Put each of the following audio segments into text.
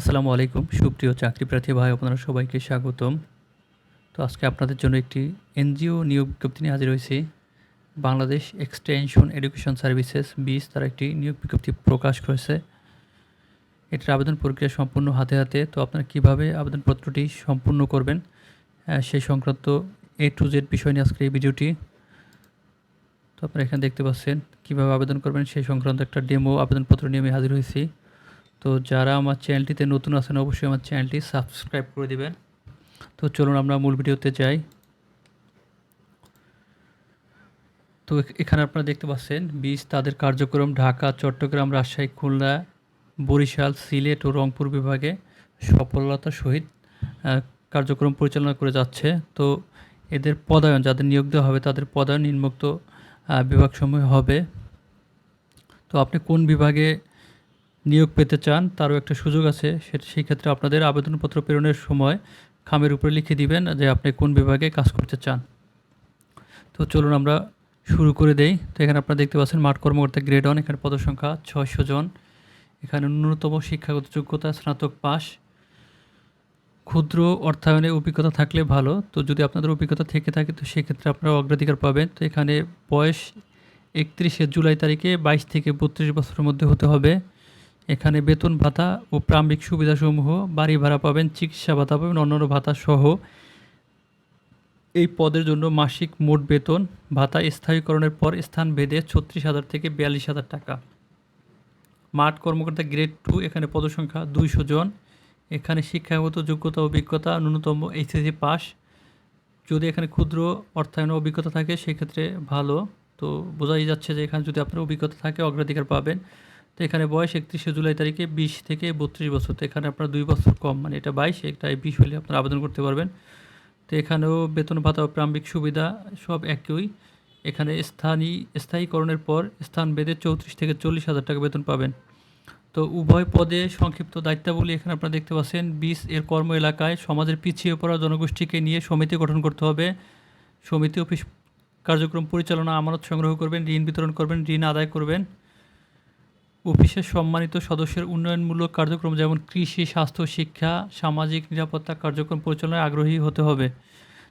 আসসালামু আলাইকুম, সুপ্রিয় চাকরি প্রার্থী ভাই, আপনারা সবাইকে স্বাগতম। তো আজকে আপনাদের জন্য একটি এনজিও নিয়োগ বিজ্ঞপ্তি নিয়ে হাজির হয়েছি। বাংলাদেশ এক্সটেনশন এডুকেশন সার্ভিসেস বিস তারা একটি নিয়োগ বিজ্ঞপ্তি প্রকাশ করেছে। এটির আবেদন প্রক্রিয়া সম্পূর্ণ হাতে হাতে। তো আপনারা কীভাবে আবেদনপত্রটি সম্পূর্ণ করবেন সেই সংক্রান্ত এ টু জেড বিষয় নিয়ে আজকে এই ভিডিওটি। তো আপনারা এখানে দেখতে পাচ্ছেন কীভাবে আবেদন করবেন সেই সংক্রান্ত একটা ডেমো আবেদনপত্র নিয়ে আমি হাজির হয়েছি। তো যারা আমার চ্যানেলটিতে নতুন আছেন, অবশ্যই আমার চ্যানেলটি সাবস্ক্রাইব করে দিবেন। তো চলুন আমরা মূল ভিডিওতে যাই। তো এখানে আপনারা দেখতে পাচ্ছেন, বীজ, তাদের কার্যক্রম, ঢাকা, চট্টগ্রাম, রাজশাহী, খুলনা, বরিশাল, সিলেট ও রংপুর বিভাগে সফলতার সহিত কার্যক্রম পরিচালনা করে যাচ্ছে। তো এদের পদায়ন, যাদের নিয়োগ দেওয়া হবে, তাদের পদায়ন নিম্নোক্ত বিভাগসমূহ হবে। তো আপনি কোন বিভাগে নিয়োগ পেতে চান, তারও একটা সুযোগ আছে সেই ক্ষেত্রে আপনাদের আবেদনপত্র প্রেরণের সময় খামের উপরে লিখে দিবেন যে আপনি কোন বিভাগে কাজ করতে চান। তো চলুন আমরা শুরু করে দেই। তো এখানে আপনারা দেখতে পাচ্ছেন মাঠ কর্মকর্তা গ্রেড ওয়ান, এখানে পদসংখ্যা ছয়শো জন। এখানে ন্যূনতম শিক্ষাগত যোগ্যতা, স্নাতক পাস ক্ষুদ্র অর্থায়নে অভিজ্ঞতা থাকলে ভালো। তো যদি আপনাদের অভিজ্ঞতা থেকে থাকে, তো সেক্ষেত্রে আপনারা অগ্রাধিকার পাবেন। তো এখানে বয়স একত্রিশে জুলাই তারিখে বাইশ থেকে বত্রিশ বছরের মধ্যে হতে হবে। এখানে বেতন ভাতা ও প্রাম্বিক সুবিধাসমূহ, বাড়ি ভাড়া পাবেন, চিকিৎসা ভাতা পাবেন, অন্যান্য ভাতা সহ। এই পদের জন্য মাসিক মোট বেতন ভাতা স্থায়ীকরণের পর স্থান ভেদে ছত্রিশ হাজার থেকে বিয়াল্লিশ হাজার টাকা। মাঠ কর্মকর্তা গ্রেড টু, এখানে পদসংখ্যা দুইশো জন। এখানে শিক্ষাগত যোগ্যতা, অভিজ্ঞতা ন্যূনতম এইচএসসি পাস। যদি এখানে ক্ষুদ্র অর্থায়ন অভিজ্ঞতা থাকে, সেক্ষেত্রে ভালো। তো বোঝাই যাচ্ছে যে এখানে যদি আপনার অভিজ্ঞতা থাকে, অগ্রাধিকার পাবেন। তো এখানে বয়স একত্রিশে জুলাই তারিখে বিশ থেকে বত্রিশ বছর। তো এখানে আপনার দুই বছর কম মানে এটা বাইশ, এটা বিশ হলে আপনারা আবেদন করতে পারবেন। তো এখানেও বেতন ভাতা ও প্রাম্বিক সুবিধা সব একই। এখানে স্থানীয় স্থায়ীকরণের পর স্থান বেঁধে চৌত্রিশ থেকে চল্লিশ হাজার টাকা বেতন পাবেন। তো উভয় পদে সংক্ষিপ্ত দায়িত্বাবলী এখানে আপনারা দেখতে পাচ্ছেন। বিশ এর কর্ম এলাকায় সমাজের পিছিয়ে পড়া জনগোষ্ঠীকে নিয়ে সমিতি গঠন করতে হবে। সমিতি অফিস কার্যক্রম পরিচালনা, আমানত সংগ্রহ করবেন, ঋণ বিতরণ করবেন, ঋণ আদায় করবেন। অফিসের সম্মানিত সদস্যের উন্নয়নমূলক কার্যক্রম যেমন কৃষি, স্বাস্থ্য, শিক্ষা, সামাজিক নিরাপত্তা কার্যক্রম পরিচালনায় আগ্রহী হতে হবে।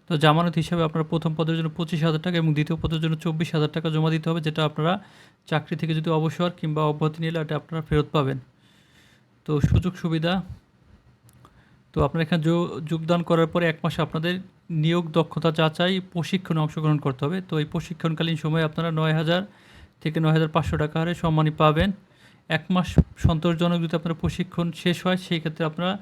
তো জামানত হিসাবে আপনারা প্রথম পদের জন্য পঁচিশ হাজার টাকা এবং দ্বিতীয় পদের জন্য চব্বিশ হাজার টাকা জমা দিতে হবে, যেটা আপনারা চাকরি থেকে যদি অবসর কিংবা অব্যাহতি নিলে এটা আপনারা ফেরত পাবেন। তো সুযোগ সুবিধা, তো আপনারা এখানে যোগদান করার পরে এক মাসে আপনাদের নিয়োগ দক্ষতা যাচাই প্রশিক্ষণে অংশগ্রহণ করতে হবে। তো এই প্রশিক্ষণকালীন সময়ে আপনারা নয় হাজার থেকে নয় হাজার পাঁচশো টাকা হারে সম্মানী পাবেন। এক মাস সন্তোষজনক যদি আপনার প্রশিক্ষণ শেষ হয়, সেই ক্ষেত্রে আপনারা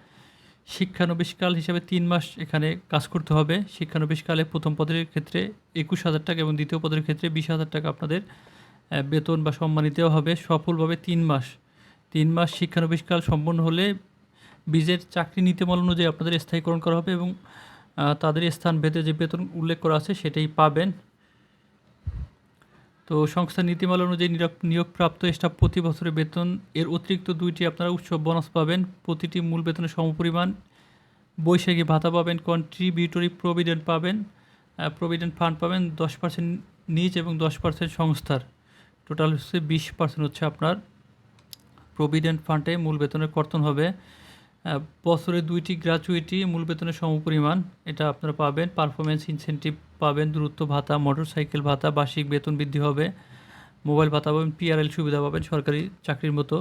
শিক্ষানবিশকাল হিসাবে তিন মাস এখানে কাজ করতে হবে। শিক্ষানবিশকালে প্রথম পদের ক্ষেত্রে একুশ হাজার টাকা এবং দ্বিতীয় পদের ক্ষেত্রে বিশ হাজার টাকা আপনাদের বেতন বা সম্মানী দেওয়া হবে। সফলভাবে তিন মাস তিন মাস শিক্ষানবিশকাল সম্পন্ন হলে বীজের চাকরি নীতিমালা অনুযায়ী আপনাদের স্থায়ীকরণ করা হবে এবং তাদের স্থান ভেদে যে বেতন উল্লেখ করা আছে সেটাই পাবেন। তো সংস্থার নীতিমালা অনুযায়ী নিয়োগ নিয়োগপ্রাপ্ত স্টাফ প্রতি বছরে বেতন, এর অতিরিক্ত দুইটি আপনারা উৎসব বোনাস পাবেন। প্রতিটি মূল বেতনের সমপরিমাণ বৈশাখী ভাতা পাবেন কন্ট্রিবিউটরি প্রভিডেন্ট পাবেন প্রভিডেন্ট ফান্ড পাবেন দশ পার্সেন্ট নিজ এবং দশ পার্সেন্ট সংস্থার। টোটাল হচ্ছে বিশ পার্সেন্ট হচ্ছে আপনার প্রভিডেন্ট ফান্ডে মূল বেতনের কর্তন হবে। বছরে দুইটি গ্র্যাচুইটি মূল বেতনের সমপরিমাণ, এটা আপনারা পাবেন। পারফরমেন্স ইনসেন্টিভ পাবেন, দূরত্ব ভাতা, মোটরসাইকেল ভাতা, বার্ষিক বেতন বৃদ্ধি হবে, মোবাইল ভাতা পাবেন পিআরএল সুবিধা পাবেন, সরকারি চাকরির মতো।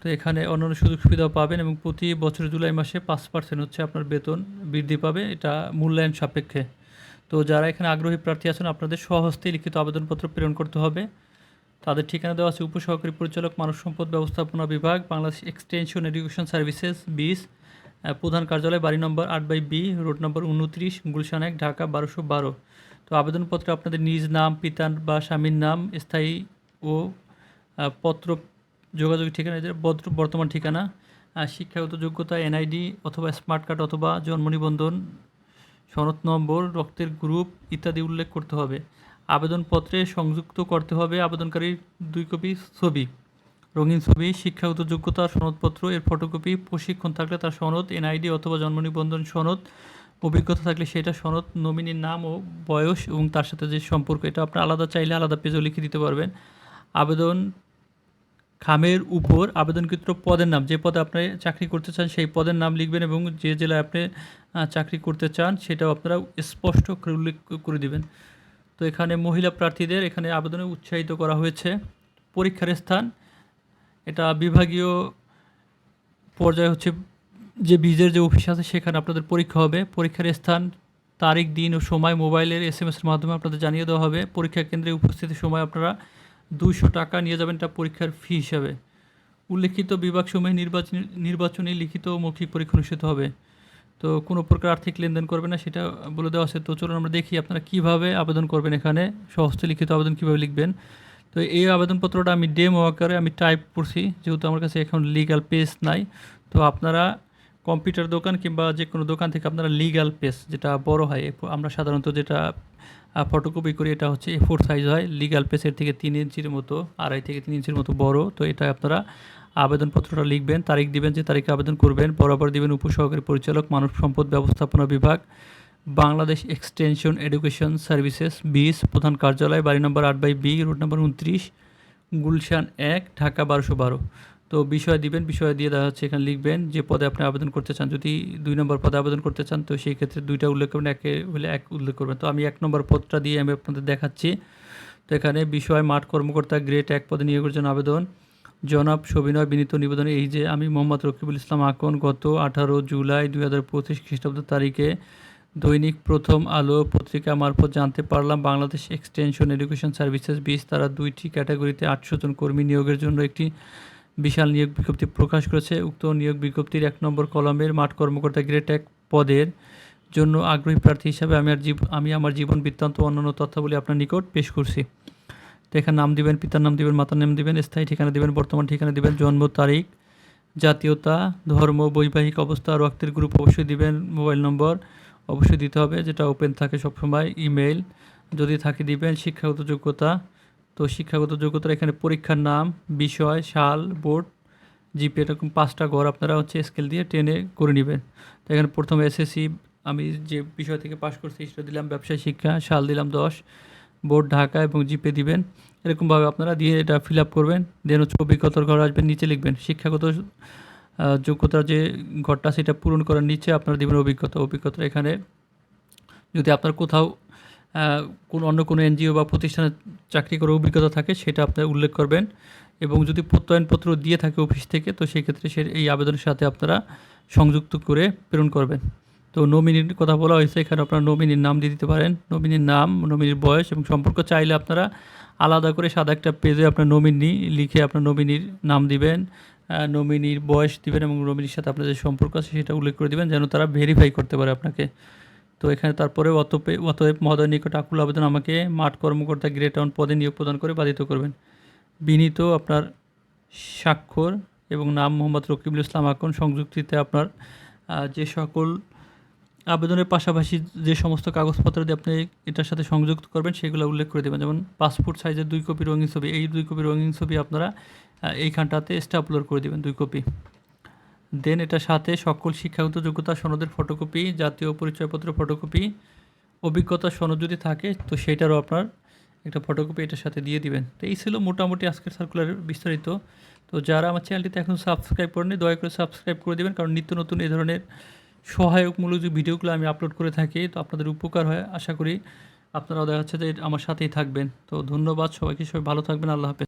তো এখানে অন্যান্য সুযোগ সুবিধাও পাবেন এবং প্রতি বছর জুলাই মাসে পাঁচ পার্সেন্ট হচ্ছে আপনার বেতন বৃদ্ধি পাবে, এটা মূল্যায়ন সাপেক্ষে। তো যারা এখানে আগ্রহী প্রার্থী আছেন, আপনাদের স্বহস্তে লিখিত আবেদনপত্র প্রেরণ করতে হবে। তাদের ঠিকানা দেওয়া আছে উপসহকারী পরিচালক, মানব সম্পদ ব্যবস্থাপনা বিভাগ, বাংলাদেশ এক্সটেনশন এডুকেশন সার্ভিসেস বিস প্রধান কার্যালয় বাড়ি নম্বর আট বাই বি, রোড নম্বর উনত্রিশ, গুলশান এক, ঢাকা বারোশো বারো। তো আবেদনপত্রে আপনাদের নিজ নাম, পিতার বা স্বামীর নাম, স্থায়ী ও পত্র যোগাযোগ ঠিকানা বর্তমান ঠিকানা শিক্ষাগত যোগ্যতা, এনআইডি অথবা স্মার্ট কার্ড অথবা জন্ম নিবন্ধন, সনদ নম্বর, রক্তের গ্রুপ ইত্যাদি উল্লেখ করতে হবে। আবেদনপত্রে সংযুক্ত করতে হবে আবেদনকারীর দুই কপি ছবি। রঙিন ছবি শিক্ষাগত যোগ্যতা, সনদপত্র, এর ফটোকপি প্রশিক্ষণ থাকলে তার সনদ এনআইডি অথবা জন্ম নিবন্ধন সনদ, অভিজ্ঞতা থাকলে সেটা সনদ, নমিনির নাম ও বয়স এবং তার সাথে যে সম্পর্ক, এটা আপনার আলাদা চাইলে আলাদা পেজেও লিখে দিতে পারবেন। আবেদন খামের উপর আবেদনকৃত পদের নাম, যে পদে আপনি চাকরি করতে চান সেই পদের নাম লিখবেন এবং যে জেলায় আপনি চাকরি করতে চান সেটাও আপনারা স্পষ্ট করে উল্লেখ করে দিবেন। তো এখানে মহিলা প্রার্থীদের এখানে আবেদনে উৎসাহিত করা হয়েছে। পরীক্ষার স্থান এটা বিভাগীয় পর্যায়ে হচ্ছে যে বীজের যে অফিস আছে, সেখানে আপনাদের পরীক্ষা হবে। পরীক্ষার স্থান, তারিখ, দিন ও সময় মোবাইলের এস এম এর মাধ্যমে আপনাদের জানিয়ে দেওয়া হবে। পরীক্ষা কেন্দ্রে উপস্থিতির সময় আপনারা দুশো টাকা নিয়ে যাবেন এটা পরীক্ষার ফি হিসাবে। উল্লেখিত বিভাগসমূহে নির্বাচনী নির্বাচনী, লিখিত মৌখিক পরীক্ষা অনুষ্ঠিত হবে। তো কোনো প্রকার আর্থিক লেনদেন করবে না, সেটা বলে দেওয়া আছে। তো চলুন আমরা দেখি আপনারা কীভাবে আবেদন করবেন এখানে সহজে লিখিত আবেদন কীভাবে লিখবেন। তো এই আবেদনপত্রটা আমি ডেমো আকারে আমি টাইপ করছি, যেহেতু আমার কাছে এখন লিগ্যাল পেজ নাই। তো আপনারা কম্পিউটার দোকান কিংবা যে কোনো দোকান থেকে আপনারা লিগ্যাল পেজ যেটা বড় হয় আমরা সাধারণত যেটা ফটোকপি করি, এটা হচ্ছে এ ফোর সাইজ হয়। লিগ্যাল পেজের থেকে তিন ইঞ্চির মতো, আড়াই থেকে তিন ইঞ্চির মতো বড়। তো এটা আপনারা আবেদনপত্রটা লিখবেন, তারিখ দিবেন যে তারিখে আবেদন করবেন। বরাবর দিবেন উপসহকারী পরিচালক, মানব সম্পদ ব্যবস্থাপনা বিভাগ। বাংলাদেশ এক্সটেনশন এডুকেশন সার্ভিসেস বিস প্রধান কার্যালয়, বাড়ি নম্বর আট বাই বি রোড নম্বর উনত্রিশ, গুলশান এক, ঢাকা বারোশো বারো। তো বিষয় দিবেন, বিষয় দিয়ে দেওয়া হচ্ছে, এখানে লিখবেন যে পদে আপনি আবেদন করতে চান। যদি দুই নম্বর পদে আবেদন করতে চান, তো সেই ক্ষেত্রে দুইটা উল্লেখ করবেন, একে হলে এক উল্লেখ করবেন। তো আমি এক নম্বর পদটা দিয়ে আমি আপনাদের দেখাচ্ছি। তো এখানে বিষয়, মাঠ কর্মকর্তা গ্রেড এক পদে নিয়োগের জন্য আবেদন। জনাব সবিনয় বিনীত নিবেদনে এই যে আমি মোহাম্মদ রকিবুল ইসলাম আকন গত আঠারো জুলাই দুই হাজার পঁচিশ খ্রিস্টাব্দ তারিখে দৈনিক প্রথম আলো পত্রিকা মারফত জানতে পারলাম, বাংলাদেশ এক্সটেনশন এডুকেশন সার্ভিসেস বিস তারা দুইটি ক্যাটাগরিতে আটশো জন কর্মী নিয়োগের জন্য একটি বিশাল নিয়োগ বিজ্ঞপ্তি প্রকাশ করেছে। উক্ত নিয়োগ বিজ্ঞপ্তির এক নম্বর কলমের মাঠ কর্মকর্তা গ্রেট এক পদের জন্য আগ্রহী প্রার্থী হিসাবে আমি আর জীব আমি আমার জীবন বৃত্তান্ত অন্যান্য তথ্যাবলী আপনার নিকট পেশ করছি। তো এখানে নাম দিবেন, পিতার নাম দিবেন, মাতার নাম দিবেন, স্থায়ী ঠিকানা দিবেন, বর্তমান ঠিকানা দিবেন, জন্ম তারিখ, জাতীয়তা, ধর্ম, বৈবাহিক অবস্থা, রক্তের গ্রুপ অবশ্যই দিবেন, মোবাইল নম্বর অবশ্যই দিতে হবে। যেটা ওপেন থাকে সবসময় ইমেল যদি থাকে দিবেন, শিক্ষাগত যোগ্যতা। তো শিক্ষাগত যোগ্যতার এখানে পরীক্ষার নাম, বিষয়, সাল, বোর্ড, জিপি এরকম পাঁচটা ঘর আপনারা হচ্ছে স্কেল দিয়ে টেনে করে নেবেন। তো এখানে প্রথমে এসএসসি আমি যে বিষয় থেকে পাশ করছি সেটা দিলাম ব্যবসায় শিক্ষা, সাল দিলাম দশ, বোর্ড ঢাকা এবং জিপে দিবেন। এরকমভাবে আপনারা দিয়ে এটা ফিল আপ করবেন, দেন হচ্ছে অভিজ্ঞতার ঘর আসবেন, নিচে লিখবেন। শিক্ষাগত যোগ্যতার যে ঘরটা, সেটা পূরণ করার নিচে আপনারা দেবেন অভিজ্ঞতা অভিজ্ঞতা এখানে। যদি আপনার কোথাও কোন অন্য কোনো এনজিও বা প্রতিষ্ঠানে চাকরি করার অভিজ্ঞতা থাকে, সেটা আপনারা উল্লেখ করবেন। এবং যদি প্রত্যয়নপত্র দিয়ে থাকে অফিস থেকে, তো সেই ক্ষেত্রে সে, এই আবেদনের সাথে আপনারা সংযুক্ত করে প্রেরণ করবেন। তো নমিনির কথা বলা হয়েছে, এখানে আপনারা নমিনির নাম দিয়ে দিতে পারেন। নমিনির নাম, নমিনির বয়স এবং সম্পর্ক চাইলে আপনারা আলাদা করে সাদা একটা পেজে আপনার নমিনি লিখে আপনার নমিনির নাম দিবেন। নমিনির বয়স দিবেন এবং নমিনির সাথে আপনার যে সম্পর্ক আছে সেটা উল্লেখ করে দিবেন যেন তারা ভেরিফাই করতে পারে আপনাকে। তো এখানে তারপরে অতপে অতএব মহোদয় নিকট আকুল আবেদন আমাকে মাঠ কর্মকর্তা গ্রেট টাউন পদে নিয়োগ প্রদান করে বাধিত করবেন। বিনীত আপনার স্বাক্ষর এবং নাম মোহাম্মদ রকিবুল ইসলাম আকন সংযুক্তিতে আপনার যে সকল আবেদনের পাশাপাশি যে সমস্ত কাগজপত্র দিয়ে আপনি এটার সাথে সংযুক্ত করবেন, সেগুলো উল্লেখ করে দেবেন। যেমন পাসপোর্ট সাইজের দুই কপি রঙিন ছবি, এই দুই কপি রঙিন ছবি আপনারা এইখানটাতে স্টাপলোড করে দেবেন দুই কপি দেন এটার সাথে সকল শিক্ষাগত যোগ্যতা, সনদের ফটোকপি জাতীয় পরিচয়পত্র ফটোকপি অভিজ্ঞতা, সনদ যদি থাকে, তো সেটারও আপনার একটা ফটোকপি এটার সাথে দিয়ে দিবেন। তো এই ছিল মোটামুটি আজকের সার্কুলারের বিস্তারিত। তো যারা আমার চ্যানেলটিতে এখন সাবস্ক্রাইব করেনি দয়া করে সাবস্ক্রাইব করে দেবেন, কারণ নিত্য নতুন এই ধরনের সহায়কমূলক যে ভিডিওগুলো আমি আপলোড করে থাকি, তো আপনাদের উপকার হয়, আশা করি। আপনারাও দেখা যাচ্ছে যে আমার সাথেই থাকবেন। তো ধন্যবাদ সবাইকে, সবাই ভালো থাকবেন, আল্লাহ হাফেজ।